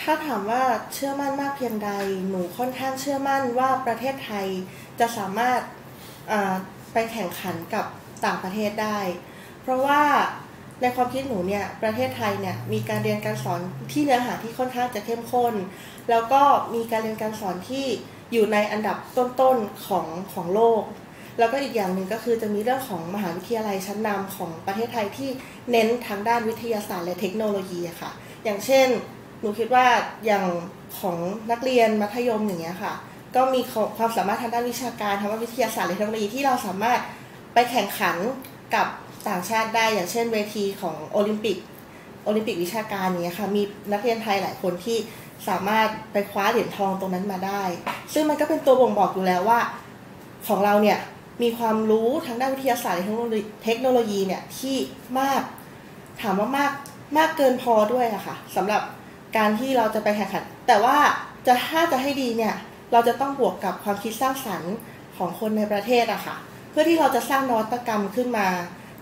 ถ้าถามว่าเชื่อมั่นมากเพียงใด หนูค่อนข้างเชื่อมั่นว่าประเทศไทยจะสามารถไปแข่งขันกับต่างประเทศได้ เพราะว่าในความคิดหนูเนี่ยประเทศไทยเนี่ยมีการเรียนการสอนที่เนื้อหาที่ค่อนข้างจะเข้มข้น แล้วก็มีการเรียนการสอนที่อยู่ในอันดับต้นๆของของโลก แล้วก็อีกอย่างหนึ่งก็คือจะมีเรื่องของมหาวิทยาลัยชั้นนำของประเทศไทยที่เน้นทางด้านวิทยาศาสตร์และเทคโนโลยีค่ะ อย่างเช่น หนูคิดว่าอย่างของนักเรียนมัธยมอย่างเงี้ยค่ะ ก็มีความสามารถทางด้านวิชาการทางด้านวิทยาศาสตร์และเทคโนโลยีที่เราสามารถไปแข่งขันกับต่างชาติได้อย่างเช่นเวทีของโอลิมปิกโอลิมปิกวิชาการเงี้ยค่ะมีนักเรียนไทยหลายคนที่สามารถไปคว้าเหรียญทองตรงนั้นมาได้ ซึ่งมันก็เป็นตัวบ่งบอกอยู่แล้วว่า ของเราเนี่ยมีความรู้ทางด้านวิทยาศาสตร์และเทคโนโลยีเนี่ยที่มากถามว่ามากมากเกินพอด้วยอะค่ะสำหรับ การที่เราจะไปแข่งขัน แต่ว่าจะถ้าจะให้ดีเนี่ย เราจะต้องบวกกับความคิดสร้างสรรค์ของคนในประเทศอะค่ะ เพื่อที่เราจะสร้างนวัตกรรมขึ้นมา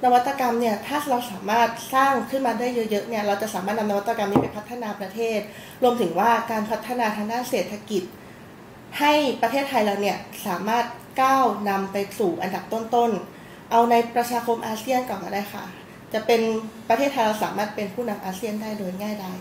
นวัตกรรมเนี่ยถ้าเราสามารถสร้างขึ้นมาได้เยอะๆเนี่ยเราจะสามารถนำนวัตกรรมนี้ไปพัฒนาประเทศ รวมถึงว่าการพัฒนาทางด้านเศรษฐกิจ ให้ประเทศไทยเราเนี่ยสามารถก้าวนำไปสู่อันดับต้นๆ เอาในประชาคมอาเซียนก่อนก็ได้ค่ะ จะเป็นประเทศไทยเราสามารถเป็นผู้นำอาเซียนได้โดยง่ายดาย